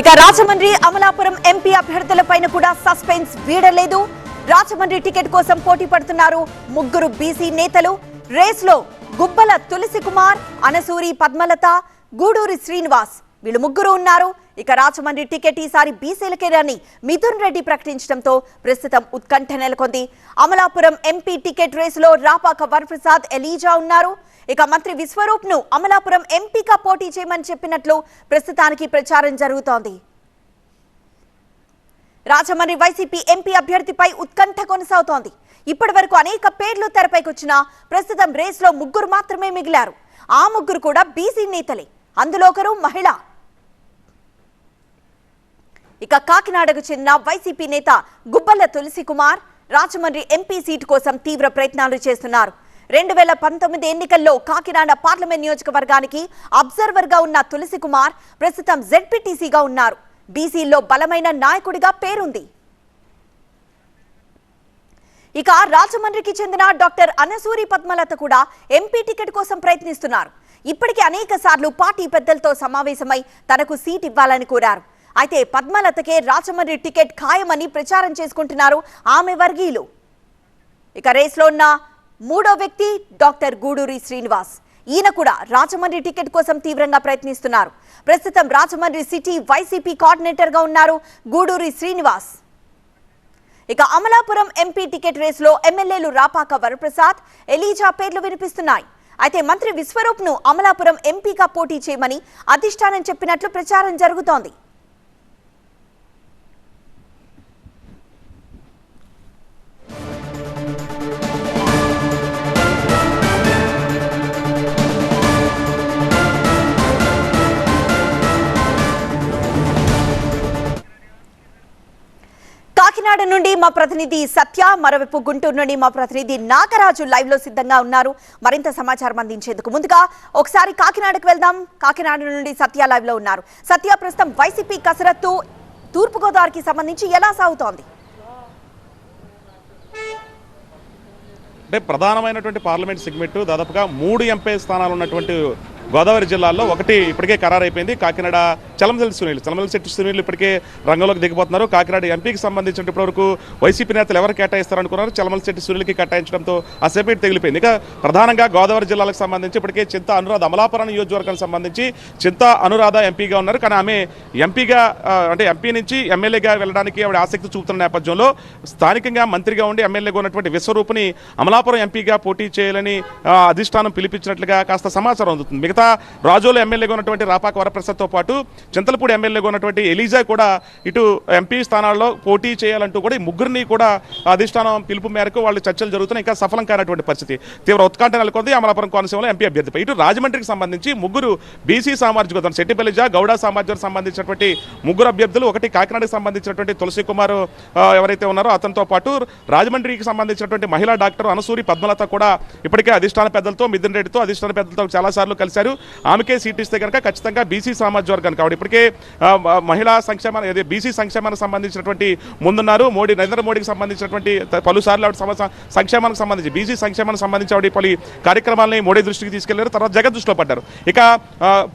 ఇక రాజమండ్రి అమలాపురం ఎంపీ అభ్యర్థులపైన కూడా suspense వీడలేదు. Rajahmundry ticket కోసం పోటీ పడుతున్నారు ముగ్గురు బీసీ నేతలు. రేస్లో గుబ్బల తులసి కుమార్ అనసూరి పద్మలత గూడూరి శ్రీనివాస్ వీళ్ళు ముగ్గురు ఉన్నారు. ఇక రాజమండ్రి టికెట్ ఈసారి బీసీలకేనని మిథున్ రెడ్డి ప్రకటించడంతో ప్రస్తుతం ఉత్కంఠ నెలకొంది. అమలాపురం ఎంపీ టికెట్ రేసులో రాపాక వరప్రసాద్ ఎలీజా ఉన్నారు. ఇక మంత్రి విశ్వరూప్ను అమలాపురం ఎంపీగా పోటీ చేయమని చెప్పినట్లు ప్రస్తుతానికి ప్రచారం జరుగుతోంది. రాజమండ్రి వైసీపీ ఎంపీ అభ్యర్థిపై ఉత్కంఠ కొనసాగుతోంది. ఇప్పటి వరకు అనేక పేర్లు తెరపైకి వచ్చినా ప్రస్తుతం రేస్లో ముగ్గురు మాత్రమే మిగిలారు. ఆ ముగ్గురు కూడా బీసీ నేతలే. అందులో ఒకరు మహిళ. ఇక కాకినాడకు చెందిన వైసీపీ నేత గుబ్బల తులసి కుమార్ రాజమండ్రి ఎంపీ సీటు కోసం తీవ్ర ప్రయత్నాలు చేస్తున్నారు. రెండు వేల పంతొమ్మిది ఎన్నికల్లో కాకినాడ పార్లమెంట్ నియోజకవర్గానికి అబ్జర్వర్గా ఉన్న తులసి కుమార్ ప్రస్తుతం జెడ్పీటీసీగా ఉన్నారు. బీసీలో బలమైన నాయకుడిగా పేరుంది. ఇక రాజమండ్రికి చెందిన డాక్టర్ అనసూరి పద్మలత కూడా ఎంపీ టికెట్ కోసం ప్రయత్నిస్తున్నారు. ఇప్పటికే అనేక సార్లు పార్టీ పెద్దలతో సమావేశమై తనకు సీట్ ఇవ్వాలని కోరారు. అయితే పద్మలతకే రాజమండ్రి టికెట్ ఖాయమని ప్రచారం చేసుకుంటున్నారు ఆమె వర్గీయులు. ఇక రేస్లో ఉన్న మూడో వ్యక్తి డాక్టర్ గూడూరి శ్రీనివాస్. ఈయన కూడా రాజమండ్రి టికెట్ కోసం తీవ్రంగా ప్రయత్నిస్తున్నారు. ప్రస్తుతం రాజమండ్రి సిటీ వైసీపీ కోఆర్డినేటర్గా ఉన్నారు గూడూరి శ్రీనివాస్. ఇక అమలాపురం ఎంపీ టికెట్ రేసులో ఎమ్మెల్యేలు రాపాక వరప్రసాద్ ఎలీజా పేర్లు వినిపిస్తున్నాయి. అయితే మంత్రి విశ్వరూప్ను అమలాపురం ఎంపీగా పోటీ చేయమని అధిష్టానం చెప్పినట్లు ప్రచారం జరుగుతోంది. నుండి మా ప్రతినిధి సత్య మరోవైపు గుంటూరు నుండి మా ప్రతినిధి నాగరాజు లైవ్లో సిద్ధంగా ఉన్నారు. మరింత సమాచారం అందించేందుకు ముందుగా ఒకసారి కాకినాడకు వెళ్దాం. కాకినాడ నుండి సత్య లైవ్లో ఉన్నారు. సత్య ప్రస్తుతం వైసీపీ కసరత్తు తూర్పుగోదావరికి సంబంధించి ఎలా సాగుతోంది? అంటే ప్రధానమైనటువంటి పార్లమెంట్ సెగ్మెంట్ దాదాపుగా మూడు ఎంపీ స్థానాలు ఉన్నటువంటి గోదావరి జిల్లాల్లో ఒకటి ఇప్పటికే ఖరారైపోయింది. కాకినాడ చలమదల సునీలు చలమదల శెట్టి సునీలు ఇప్పటికే రంగంలోకి దిగిపోతున్నారు. కాకినాడ ఎంపీకి సంబంధించిన ఇప్పటివరకు వైసీపీ నేతలు ఎవరు కేటాయిస్తారనుకున్నారు? చలమల శెట్టి సునీలకి కేటాయించడంతో ఆ తగిలిపోయింది. ఇక ప్రధానంగా గోదావరి జిల్లాలకు సంబంధించి ఇప్పటికే చింత అనురాధ అమలాపురం నియోజకవర్గానికి సంబంధించి చింత అనురాధ ఎంపీగా ఉన్నారు. కానీ ఆమె ఎంపీగా అంటే ఎంపీ నుంచి ఎమ్మెల్యేగా వెళ్ళడానికి ఆవిడ ఆసక్తి చూపుతున్న నేపథ్యంలో స్థానికంగా మంత్రిగా ఉండి ఎమ్మెల్యేగా ఉన్నటువంటి విశ్వరూపుని అమలాపురం ఎంపీగా పోటీ చేయాలని అధిష్టానం పిలిపించినట్లుగా కాస్త సమాచారం అందుతుంది. మిగతా రాజోలు ఎమ్మెల్యేగా ఉన్నటువంటి రాపాక వరప్రసాద్తో పాటు చింతలపూడి ఎమ్మెల్యేగా ఉన్నటువంటి ఎలీజా కూడా ఇటు ఎంపీ స్థానాల్లో పోటీ చేయాలంటూ కూడా ఈ ముగ్గురిని కూడా అధిష్టానం పిలుపు మేరకు వాళ్ళు చర్చలు జరుగుతున్నాయి. ఇంకా సఫలం కానటువంటి పరిస్థితి. తీవ్ర ఉత్కంఠ నెలకొంది. అమలాపురం కోనసీమలో ఎంపీ అభ్యర్థిపై. ఇటు రాజమండ్రికి సంబంధించి ముగ్గురు బీసీ సామాజిక సెట్టిపల్లిజ గౌడ సామాజిక సంబంధించినటువంటి ముగ్గురు అభ్యర్థులు ఒకటి కాకినాడకి సంబంధించినటువంటి తులసి కుమార్ ఎవరైతే ఉన్నారో అతనితో పాటు రాజమండ్రికి సంబంధించినటువంటి మహిళా డాక్టర్ అనసూరి పద్మలత కూడా ఇప్పటికే అధిష్టాన పెద్దలతో మిథున్ రెడ్డితో అధిష్టాన పెద్దలతో చాలా సార్లు కలిశారు ఆమెకే సీట్ ఇస్తే కనుక ఖచ్చితంగా బీసీ సామాజిక వర్గానికి ఆవిడ ఇప్పటికే మహిళా సంక్షేమ అదే బీసీ సంక్షేమానికి సంబంధించినటువంటి ముందున్నారు. మోడీ నరేంద్ర మోడీకి సంబంధించినటువంటి పలుసార్లు ఆవిడ సంక్షేమానికి సంబంధించి బీసీ సంక్షేమానికి సంబంధించి ఆవిడ పలు కార్యక్రమాలని మోడీ దృష్టికి తీసుకెళ్ళారు. తర్వాత జగన్ దృష్టిలో పడ్డారు. ఇక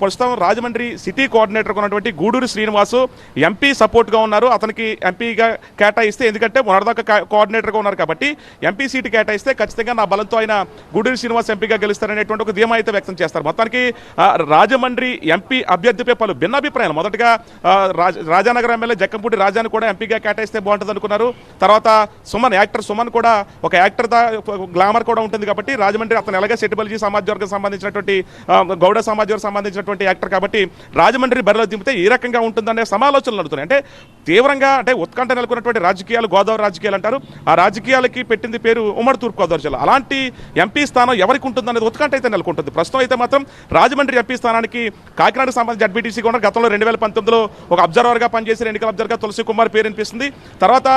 ప్రస్తుతం రాజమండ్రి సిటీ కోఆర్డినేటర్ ఉన్నటువంటి గూడూరు శ్రీనివాసు ఎంపీ సపోర్ట్గా ఉన్నారు. అతనికి ఎంపీగా కేటాయిస్తే ఎందుకంటే మొన్నటిదాకా కోఆర్డినేటర్గా ఉన్నారు కాబట్టి ఎంపీ సీటు కేటాయిస్తే ఖచ్చితంగా నా బలంతో ఆయన గూడూరు శ్రీనివాస్ ఎంపీగా గెలుస్తారనేటువంటి ఒక ధీమా అయితే వ్యక్తం చేస్తారు. మొత్తానికి రాజమండ్రి ఎంపీ అభ్యర్థిపై పలు భిన్నాభిప్రాయాలు. మొదటగా రాజ- రాజానగర్ ఎమ్మెల్యే జక్కంపూడి రాజాని కూడా ఎంపీగా కేటాయిస్తే బాగుంటుంది అనుకున్నారు. తర్వాత సుమన్ యాక్టర్ సుమన్ కూడా ఒక యాక్టర్ దా గ్లామర్ కూడా ఉంటుంది కాబట్టి రాజమండ్రి అతను ఎలాగే సెటిబల్జీ సమాజవర్గం సంబంధించినటువంటి గౌడ సమాజవర్గం సంబంధించినటువంటి యాక్టర్ కాబట్టి రాజమండ్రి బరిలో దింపితే ఈ రకంగా ఉంటుందనే సమాలోచనలు నడుతున్నాయి. అంటే తీవ్రంగా అంటే ఉత్కంఠ నెలకొన్నటువంటి రాజకీయాలు గోదావరి రాజకీయాలు అంటారు. ఆ రాజకీయాలకి పెట్టింది పేరు ఉమ్మడి తూర్పుగోదావరి జిల్లా. అలాంటి ఎంపీ స్థానం ఎవరికి ఉంటుందనేది ఉత్కంఠ అయితే నెలకొంటుంది. ప్రస్తుతం అయితే మాత్రం రాజమండ్రి ఎంపీ స్థానానికి కాకినాడకు సంబంధించి జడ్బీటీసీ కూడా గతంలో రెండు వేల పంతొమ్మిదిలో ఒక అబ్జర్వర్గా పనిచేసిన ఎన్నికల అబ్జర్వర్గా తులసి కుమార్ పేరు అనిపిస్తుంది తర్వాత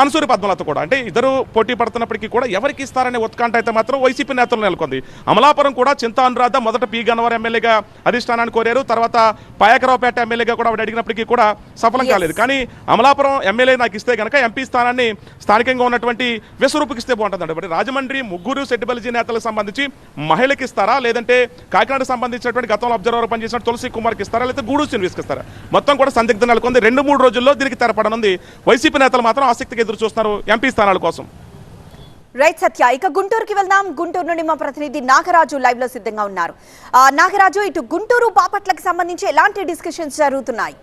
ఆన్సూరి పద్మలత కూడా. అంటే ఇద్దరు పోటీ పడుతున్నప్పటికీ కూడా ఎవరికి ఇస్తారనే ఉత్కంఠ అయితే మాత్రం వైసీపీ నేతలు నెలకొంది. అమలాపురం కూడా చింత అనురాధ మొదట పి గన్నవరం ఎమ్మెల్యేగా అధిష్టానాన్ని కోరారు. తర్వాత పాయకరావుపేట ఎమ్మెల్యేగా కూడా ఆవిడ అడిగినప్పటికీ కూడా సఫలం. కాలేదు కానీ అమలాపురం ఎమ్మెల్యే నాకు ఇస్తే కనుక ఎంపీ స్థానాన్ని స్థానికంగా ఉన్నటువంటి విశ్వరూపుకి ఇస్తే బాగుంటుంది అంటే రాజమండ్రి ముగ్గురు సెట్టిబలిజీ నేతలకు సంబంధించి మహిళకి ఇస్తారా? లేదంటే కాకినాడకు సంబంధించినటువంటి గతంలో అబ్జర్వర్ పనిచేసిన తులసి కుమార్కి ఇస్తారా? లేకపోతే గూడూ శ్రీనివాస్కి ఇస్తారా? మొత్తం కూడా సందిగ్ధం నెలకొంది. రెండు మూడు రోజుల్లో దీనికి తెరపడనుంది. వైసీపీ నేతలు మాత్రం ఆసక్తిగా ఎదురు చూస్తున్నారు ఎంపీ స్థానాల కోసం. రైట్ సత్య. ఇక గుంటూరుకి వెళ్దాం. గుంటూరు నుండి మా ప్రతినిధి నాగరాజు లైవ్లో సిద్ధంగా ఉన్నారు. ఆ, నాగరాజు ఇటు గుంటూరు బాపట్లకు సంబంధించి ఎలాంటి డిస్కషన్స్ జరుగుతున్నాయి?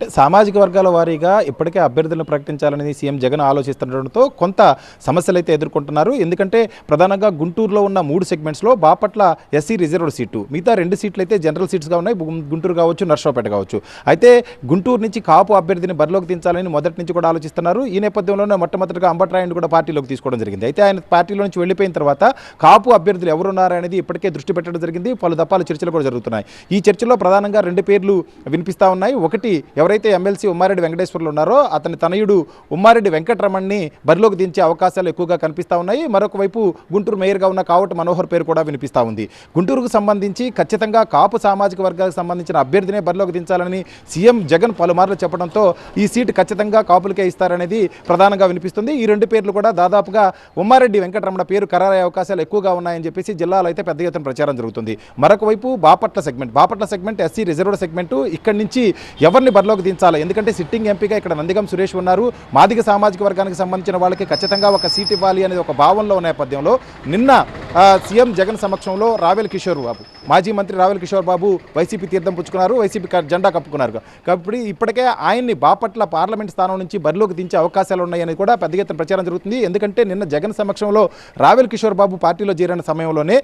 అంటే సామాజిక వర్గాల వారీగా ఇప్పటికే అభ్యర్థులను ప్రకటించాలని సీఎం జగన్ ఆలోచిస్తుండటంతో కొంత సమస్యలు అయితే ఎదుర్కొంటున్నారు. ఎందుకంటే ప్రధానంగా గుంటూరులో ఉన్న మూడు సెగ్మెంట్స్లో బాపట్ల ఎస్సీ రిజర్వ్డ్ సీటు మిగతా రెండు సీట్లు అయితే జనరల్ సీట్స్గా ఉన్నాయి. గుంటూరు కావచ్చు నర్సరావుపేట కావచ్చు. అయితే గుంటూరు నుంచి కాపు అభ్యర్థిని బరిలోకి దించాలని మొదటి నుంచి కూడా ఆలోచిస్తున్నారు. ఈ నేపథ్యంలోనే మొట్టమొదటిగా అంబట్రాయుడు కూడా పార్టీలోకి తీసుకోవడం జరిగింది. అయితే ఆయన పార్టీలో నుంచి వెళ్ళిపోయిన తర్వాత కాపు అభ్యర్థులు ఎవరున్నారు అనేది ఇప్పటికే దృష్టి పెట్టడం జరిగింది. పలు దఫాలు చర్చలు కూడా జరుగుతున్నాయి. ఈ చర్చలో ప్రధానంగా రెండు పేర్లు వినిపిస్తా ఉన్నాయి. ఒకటి ఎవరైతే ఎమ్మెల్సీ ఉమ్మారెడ్డి వెంకటేశ్వర్లు ఉన్నారో అతని తనయుడు ఉమ్మారెడ్డి వెంకటరమణ్ని బరిలోకి దించే అవకాశాలు ఎక్కువగా కనిపిస్తా ఉన్నాయి. మరొక వైపు గుంటూరు మేయర్గా ఉన్న కావటి మనోహర్ పేరు కూడా వినిపిస్తా ఉంది. గుంటూరుకు సంబంధించి ఖచ్చితంగా కాపు సామాజిక వర్గాలకు సంబంధించిన అభ్యర్థినే బరిలోకి దించాలని సీఎం జగన్ పలుమార్లు చెప్పడంతో ఈ సీటు ఖచ్చితంగా కాపులకే ఇస్తారనేది ప్రధానంగా వినిపిస్తుంది. ఈ రెండు పేర్లు కూడా దాదాపుగా ఉమ్మారెడ్డి వెంకటరమణ పేరు ఖరారయ్యే అవకాశాలు ఎక్కువగా ఉన్నాయని చెప్పేసి జిల్లాలో అయితే పెద్ద ఎత్తున ప్రచారం జరుగుతుంది. మరొక వైపు Bapatla segment. Bapatla segment SC reserved segment. ఇక్కడి నుంచి ఎవరిని బరిలోకి దించాలి ఎందుకంటే సిట్టింగ్ ఎంపీగా ఇక్కడ నందిగం సురేష్ ఉన్నారు. మాదిగ సామాజిక వర్గానికి సంబంధించిన వాళ్ళకి ఖచ్చితంగా ఒక సీట్ ఇవ్వాలి అనేది ఒక భావనలో ఉన్న నేపథ్యంలో నిన్న సీఎం జగన్ సమక్షంలో రావెల్ కిషోర్ బాబు. మాజీ మంత్రి రావెల్ కిషోర్ బాబు వైసీపీ తీర్థం పుచ్చుకున్నారు వైసీపీ జెండా కప్పుకున్నారు. కాబట్టి ఇప్పటికే ఆయన్ని బాపట్ల పార్లమెంట్ స్థానం నుంచి బరిలోకి దించే అవకాశాలు ఉన్నాయని కూడా పెద్ద ఎత్తున ప్రచారం జరుగుతుంది. ఎందుకంటే నిన్న జగన్ సమక్షంలో రావెల్ కిషోర్ బాబు పార్టీలో చేరిన సమయంలోనే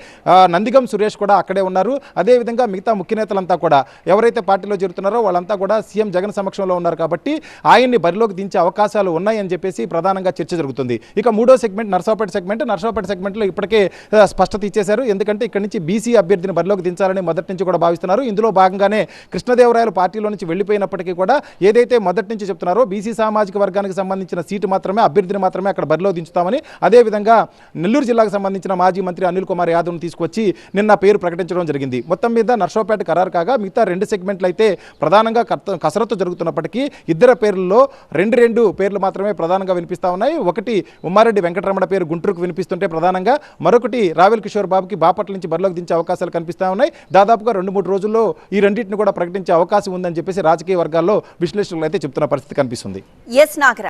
నందిగం సురేష్ కూడా అక్కడే ఉన్నారు. అదేవిధంగా మిగతా ముఖ్య నేతలంతా కూడా ఎవరైతే పార్టీలో చేరుతున్నారో వాళ్ళంతా కూడా సీఎం జగన్ సమక్షంలో ఉన్నారు కాబట్టి ఆయన్ని బరిలోకి దించే అవకాశాలు ఉన్నాయని చెప్పేసి ప్రధానంగా చర్చ జరుగుతుంది. ఇక మూడో సెగ్మెంట్ నర్సాపేట సెగ్మెంట్. నర్సాపేట సెగ్మెంట్లో ఇప్పటికే స్పష్టత ఇచ్చేశారు. ఎందుకంటే ఇక్కడ నుంచి బీసీ అభ్యర్థిని బరిలోకి దించాలని మొదటి నుంచి కూడా భావిస్తున్నారు. ఇందులో భాగంగానే కృష్ణదేవరాయలు పార్టీలో నుంచి వెళ్ళిపోయినప్పటికీ కూడా ఏదైతే మొదటి నుంచి చెప్తున్నారో బీసీ సామాజిక వర్గానికి సంబంధించిన సీటు మాత్రమే అభ్యర్థిని మాత్రమే అక్కడ బరిలో దించుతామని అదేవిధంగా నెల్లూరు జిల్లాకు సంబంధించిన మాజీ మంత్రి అనిల్ కుమార్ యాదవ్ను తీసుకొచ్చి నిన్న పేరు ప్రకటించడం జరిగింది. మొత్తం మీద నర్సోపేట ఖరారు కాగా మిగతా రెండు సెగ్మెంట్లు అయితే ప్రధానంగా కర్త- కసరత్తు జరుగుతున్నప్పటికీ ఇద్దరు పేర్లలో రెండు రెండు పేర్లు మాత్రమే ప్రధానంగా వినిపిస్తా ఉన్నాయి. ఒకటి ఉమ్మారెడ్డి వెంకటరమణ పేరు గుంటూరుకు వినిపిస్తుంటే ప్రధానంగా మరొకటి రావెల్ కిషోర్ బాబుకి బాపట్ల నుంచి బరిలోకి దించే అవకాశాలు కనిపిస్తా ఉన్నాయి. దాదాపుగా రెండు మూడు రోజుల్లో ఈ రెండింటిని కూడా ప్రకటించే అవకాశం ఉందని చెప్పేసి రాజకీయ వర్గాల్లో విశ్లేషకులు అయితే చెప్తున్న పరిస్థితి కనిపిస్తుంది. ఎస్ నాగరాజ్.